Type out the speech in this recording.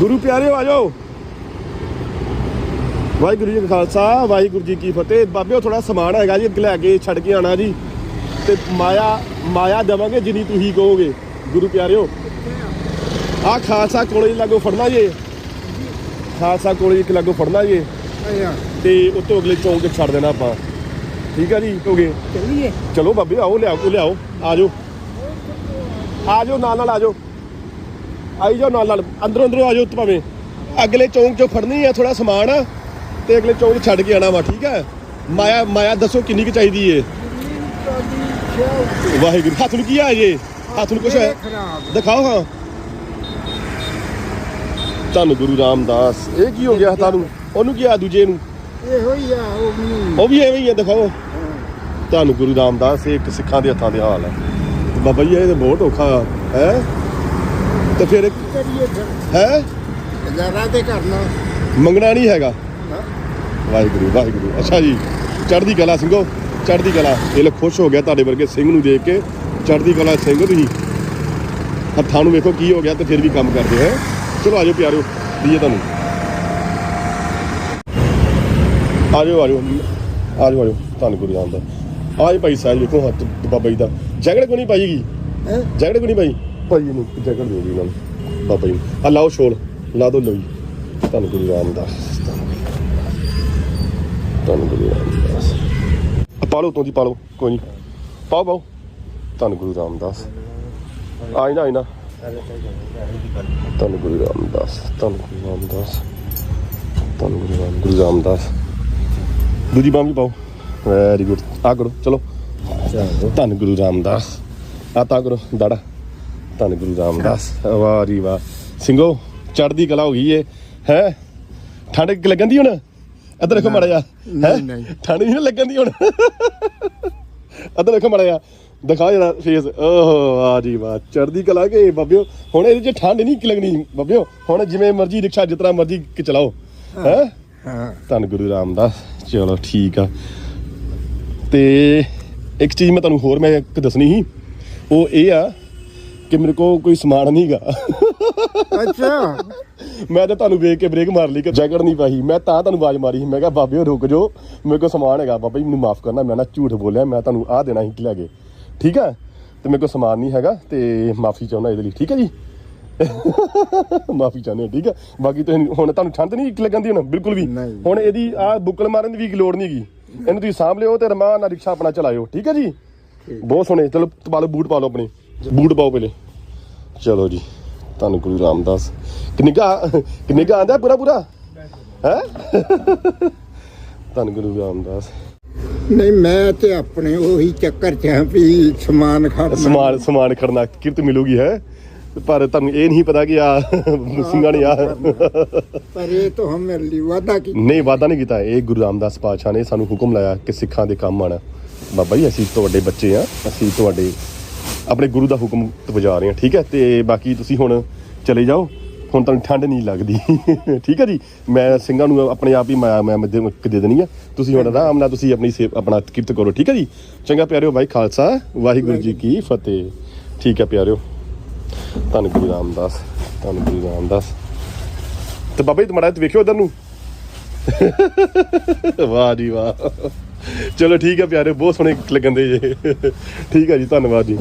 ਗੁਰੂ ਪਿਆਰਿਓ ਆ ਜਾਓ। ਵਾਹਿਗੁਰੂ ਜੀ ਕਾ ਖਾਲਸਾ ਵਾਹਿਗੁਰੂ ਜੀ ਕੀ ਫਤਿਹ। ਬਾਬਿਓ ਥੋੜਾ ਸਮਾਨ ਹੈਗਾ ਜੀ ਲੈ ਕੇ ਛੱਡ ਕੇ ਆਣਾ ਜੀ। ਤੇ ਮਾਇਆ ਮਾਇਆ ਦੇਵਾਂਗੇ ਜਿੰਨੀ ਤੁਸੀਂ ਕਹੋਗੇ। ਗੁਰੂ ਪਿਆਰਿਓ ਆ ਖਾਲਸਾ ਕਾਲਜ ਲਾਗੋ ਫੜਨਾ ਜੇ। ਖਾਲਸਾ ਕਾਲਜ ਇੱਕ ਲਾਗੋ ਫੜਨਾ ਜੇ। ਤੇ ਉੱਤੋਂ ਅਗਲੇ ਚੌਂਕ 'ਚ ਛੱਡ ਦੇਣਾ ਆਪਾਂ। ਠੀਕ ਆ ਜੀ ਹੋਗੇ ਚੱਲੀਏ। ਚਲੋ ਬਾਬੇ ਆਓ ਲਿਆਓ ਲਿਆਓ ਆ ਜਾਓ। ਆ ਜਾਓ ਨਾਲ ਨਾਲ ਆ ਜਾਓ। ਆਈ ਜਾਓ ਨਾਲ ਨਾਲ ਅੰਦਰੋਂ ਅੰਦਰੋਂ ਆ ਜਾਓ ਭਾਵੇਂ। ਅਗਲੇ ਚੌਂਕ 'ਚੋਂ ਫੜਨੀ ਆ ਥੋੜਾ ਸਮਾਨ ਤੇ ਅਗਲੇ ਚੌਂਕ ਛੱਡ ਕੇ ਆਣਾ ਵਾ ਠੀਕ ਹੈ ਮਾਇਆ ਮਾਇਆ ਦੱਸੋ ਕਿੰਨੀ ਕੁ ਚਾਹੀਦੀ ਏ? ਵਾਹਿਗੁਰੂ ਹੱਥ ਨੂੰ ਕੀ ਆ ਜੇ? ਹੱਥ ਨੂੰ ਕੁਛ ਹੈ? ਦਿਖਾਓ ਹਾਂ। ਧੰਨ ਗੁਰੂ ਰਾਮਦਾਸ ਇਹ ਕੀ ਹੋ ਗਿਆ ਹੱਥਾਂ ਨੂੰ? ਉਹਨੂੰ ਕੀ ਆ ਦੂਜੇ ਨੂੰ? ਇਹੋ ਹੀ ਆ ਉਹ ਵੀ। ਉਹ ਵੀ ਐਵੇਂ ਹੀ ਆ ਦਿਖਾਓ। ਧੰਨ ਗੁਰੂ ਰਾਮਦਾਸ ਇਹ ਇੱਕ ਸਿੱਖਾਂ ਦੇ ਹੱਥਾਂ ਦੇ ਹਾਲ ਹੈ ਬਾਬਾ ਜੀ ਇਹ ਤਾਂ ਬਹੁਤ ਔਖਾ ਹੈ? ਤੇ ਫਿਰ ਕਰੀਏ ਫਿਰ ਹੈ? ਗੁਜ਼ਾਰਾ ਤੇ ਕਰਨਾ। ਮੰਗਣਾ ਨਹੀਂ ਹੈਗਾ। ਵਾਹਿਗੁਰੂ ਵਾਹਿਗੁਰੂ। ਅੱਛਾ ਜੀ ਚੜ੍ਹਦੀ ਕਲਾ ਸਿੰਘੋ ਚੜ੍ਹਦੀ ਕਲਾ। ਇਹ ਲੋ ਖੁਸ਼ ਹੋ ਗਿਆ ਤੁਹਾਡੇ ਵਰਗੇ ਸਿੰਘ ਨੂੰ ਦੇਖ ਕੇ। ਚੜ੍ਹਦੀ ਕਲਾ ਸਿੰਘ ਤੁਸੀਂ ਹੱਥਾਂ ਨੂੰ ਵੇਖੋ ਕੀ ਹੋ ਗਿਆ ਤੇ ਫਿਰ ਵੀ ਕੰਮ ਕਰਦੇ ਹੈ। ਚਲੋ ਆਜੋ ਪਿਆਰਿਓ ਦੀਏ ਤੁਹਾਨੂੰ। ਆਜੋ ਆਜੋ ਆਜੋ ਆਜੋ ਤੁਹਾਨੂੰ ਗੁਰੂ ਰਾਮਦਾਸ। ਆਜ ਭਾਈ ਸਾਹਿਬ ਵੇਖੋ ਹੱਥ ਬਾਬਾ ਜੀ ਦਾ। ਜੈਕਟ ਕੋ ਨਹੀਂ ਪਾਈਗੀ ਹੈ? ਜੈਕਟ ਕੋ ਨਹੀਂ ਪਾਈ? ਭਾਈ ਨੂੰ ਜੈਕਟ ਦਿਓ ਜੀ ਇਹਨਾਂ ਬਾਬਾ ਜੀ ਆ ਲਾਓ ਛੋਲ ਲਾ ਦੋ ਲਈ। ਤੁਹਾਨੂੰ ਗੁਰੂ ਰਾਮਦਾਸ। ਤੁਹਾਨੂੰ ਗੁਰੂ ਰਾਮਦਾਸ। ਆ ਪਾ ਤੋਂ ਦੀ ਪਾ ਕੋਈ ਨਹੀਂ ਪਾਓ ਪਾਓ। ਤੁਹਾਨੂੰ ਗੁਰੂ ਰਾਮਦਾਸ। ਆਈ ਨਾ ਆਈ ਨਾ। ਤੁਹਾਨੂੰ ਗੁਰੂ ਰਾਮਦਾਸ। ਤੁਹਾਨੂੰ ਗੁਰੂ ਰਾਮਦਾਸ। ਤੁਹਾਨੂੰ ਗੁਰੂ ਰਾਮ ਗੁਰੂ ਰਾਮਦਾਸ। ਦੂਜੀ ਬਾਂਹ ਵੀ ਪਾਓ। ਵੈਰੀ ਗੁੱਡ ਆ ਕਰੋ। ਚਲੋ। ਧੰਨ ਗੁਰੂ ਰਾਮਦਾਸ। ਆ ਤਾਂ ਕਰੋ। ਦਾੜਾ। ਧੰਨ ਗੁਰੂ ਰਾਮਦਾਸ। ਵਾਹ ਜੀ ਵਾਹ। ਸਿੰਘੋ ਚੜ੍ਹਦੀ ਕਲਾ ਹੋ ਗਈ ਏ। ਹੈ? ਠੰਡ ਲੱਗਣ ਦੀ ਹੁਣ? ਇੱਧਰ ਦੇਖੋ ਮੜਾ ਜਾ ਹੈ। ਠੰਡ ਨਹੀਂ ਲੱਗਣ ਦੀ ਹੁਣ? ਇੱਧਰ ਦੇਖੋ ਮੜਾ ਜਾ ਦਿਖਾ ਜਰਾ ਫੇਸ ਓਹ ਵਾਹ ਜੀ ਵਾਹ। ਚੜ੍ਹਦੀ ਕਲਾ ਕੇ ਬਾਬਿਓ। ਹੁਣ ਇਹਦੇ ਚ ਠੰਡ ਨਹੀਂ ਲੱਗਣੀ ਬਾਬਿਓ। ਹੁਣ ਜਿਵੇਂ ਮਰਜ਼ੀ ਰਿਕਸ਼ਾ ਜਿਤਨਾ ਮਰਜ਼ੀ ਕਿ ਚਲਾਓ। ਹੈ? ਹਾਂ। ਧੰਨ ਗੁਰੂ ਰਾਮਦਾਸ। ਚਲੋ ਠੀਕ ਆ। ਤੇ ਇੱਕ ਚੀਜ਼ ਮੈਂ ਤੁਹਾਨੂੰ ਹੋਰ ਮੈਂ ਇੱਕ ਦੱਸਣੀ ਸੀ। ਉਹ ਇਹ ਆ ਕਿ ਮੇਰੇ ਕੋਲ ਕੋਈ ਸਮਾਨ ਨਹੀਂਗਾ ਅੱਛਾ। ਮੈਂ ਤਾਂ ਤੁਹਾਨੂੰ ਵੇਖ ਕੇ ਬ੍ਰੇਕ ਮਾਰ ਲਈ ਕਿ ਜੈਕਟ ਨਹੀਂ ਪਾਈ। ਮੈਂ ਤਾਂ ਤੁਹਾਨੂੰ ਆਵਾਜ਼ ਮਾਰੀ ਸੀ। ਮੈਂ ਕਿਹਾ ਬਾਬਿਓ ਰੁਕ ਜਾਓ। ਮੇਰੇ ਕੋਲ ਸਮਾਨ ਹੈਗਾ। ਬਾਬਾ ਜੀ ਮੈਨੂੰ ਮਾਫ ਕਰਨਾ। ਮੈਂ ਨਾ ਝੂਠ ਬੋਲਿਆ। ਮੈਂ ਤੁਹਾਨੂੰ ਆਹ ਦੇਣਾ ਸੀ ਲੈ ਕੇ। ਠੀਕ ਆ ਤੇ ਮੇਰੇ ਕੋਲ ਸਮਾਨ ਨਹੀਂ ਹੈਗਾ ਤੇ ਮਾਫੀ ਚਾਹੁੰਦਾ ਇਹਦੇ ਲਈ। ਠੀਕ ਹੈ ਜੀ? ਮਾਫੀ ਚਾਹੁੰਦੇ ਹਾਂ, ਠੀਕ ਹੈ? ਬਾਕੀ ਤੁਸੀਂ ਹੁਣ ਤੁਹਾਨੂੰ ਠੰਡ ਨਹੀਂ ਲੱਗਣ ਦੀ ਹੁਣ? ਬਿਲਕੁਲ ਵੀ। ਨਹੀਂ। ਹੁਣ ਇਹਦੀ ਆ ਬੁੱਕਲ ਮਾਰਨ ਦੀ ਵੀ ਲੋੜ ਨਹੀਂ ਗਈ ਇਹਨੂੰ ਤੁਸੀਂ ਸਾਂਭ ਲਿਓ ਤੇ ਰਮਾਨ ਨਾਲ ਰਿਕਸ਼ਾ ਆਪਣਾ ਚਲਾਇਓ। ਠੀਕ ਹੈ ਜੀ? ਬਹੁਤ ਸੋਹਣੇ। ਚਲੋ ਪਾ ਲਓ ਬੂਟ ਪਾ ਲਓ ਆਪਣੇ। ਬੂਟ ਪਾਓ ਪਹਿਲੇ। ਚਲੋ ਜੀ ਤੁਹਾਨੂੰ ਗੁਰੂ ਰਾਮਦਾਸ। ਕਿੰਨੇ ਕਾ ਕਿੰਨੇ ਕਾ ਆਂਦਾ ਪੂਰਾ ਪੂਰਾ? ਹੈ? ਤੁਹਾਨੂੰ ਗੁਰੂ ਰਾਮਦਾਸ। ਨਹੀਂ ਮੈਂ ਤੇ ਆਪਣੇ ਉਹੀ ਚੱਕਰ ਚ ਆ ਵੀ ਸਮਾਨ ਖੜਨਾ। ਸਮਾਨ ਸਮਾਨ ਖੜਨਾ ਕਿਰਤ ਮਿਲੂਗੀ ਹੈ? ਪਰ ਤੁਹਾਨੂੰ ਇਹ ਨਹੀਂ ਪਤਾ ਕਿ ਆ ਸਿੰਘਾਂ ਨੇ ਆ ਪਰ ਇਹ ਤਾਂ ਹਮ ਮੇਰੇ ਲਈ ਵਾਦਾ ਕੀ ਨਹੀਂ ਵਾਦਾ ਨਹੀਂ ਕੀਤਾ। ਇਹ ਗੁਰੂ ਰਾਮਦਾਸ ਪਾਤਸ਼ਾਹ ਨੇ ਸਾਨੂੰ ਹੁਕਮ ਲਾਇਆ ਕਿ ਸਿੱਖਾਂ ਦੇ ਕੰਮ ਆਣਾ ਬਾਬਾ ਜੀ ਅਸੀਂ ਤੁਹਾਡੇ ਬੱਚੇ ਆ ਅਸੀਂ ਤੁਹਾਡੇ ਆਪਣੇ ਗੁਰੂ ਦਾ ਹੁਕਮ ਵਜਾ ਰਹੇ ਹਾਂ, ਠੀਕ ਹੈ? ਤੇ ਬਾਕੀ ਤੁਸੀਂ ਹੁਣ ਚਲੇ ਜਾਓ। ਹੁਣ ਤੁਹਾਨੂੰ ਠੰਡ ਨਹੀਂ ਲੱਗਦੀ। ਠੀਕ ਹੈ ਜੀ? ਮੈਂ ਸਿੰਘਾਂ ਨੂੰ ਆਪਣੇ ਆਪ ਹੀ ਮੈਂ ਦੇ ਦੇਣੀ ਆ। ਤੁਸੀਂ ਹੁਣ ਆਰਾਮ ਨਾਲ ਤੁਸੀਂ ਆਪਣੀ ਆਪਣਾ ਕਿਰਤ ਕਰੋ, ਠੀਕ ਹੈ ਜੀ? ਚੰਗਾ ਪਿਆਰਿਓ ਭਾਈ ਖਾਲਸਾ, ਵਾਹਿਗੁਰੂ ਜੀ ਕੀ ਫਤਿਹ। ਠੀਕ ਹੈ ਪਿਆਰਿਓ। ਧੰਨ ਗੁਰੂ ਰਾਮਦਾਸ, ਧੰਨ ਗੁਰੂ ਰਾਮਦਾਸ। ਤੇ ਬਾਬਾ ਜੀ, ਤੁਹਾਡਾ ਵੇਖਿਓ ਉਧਰ ਨੂੰ। ਵਾਹ ਜੀ ਵਾਹ। ਚਲੋ ਠੀਕ ਹੈ ਪਿਆਰੇ ਬਹੁਤ ਸੋਹਣੇ ਲੱਗਣ ਦੇ ਜੇ। ਠੀਕ ਹੈ ਜੀ, ਧੰਨਵਾਦ ਜੀ।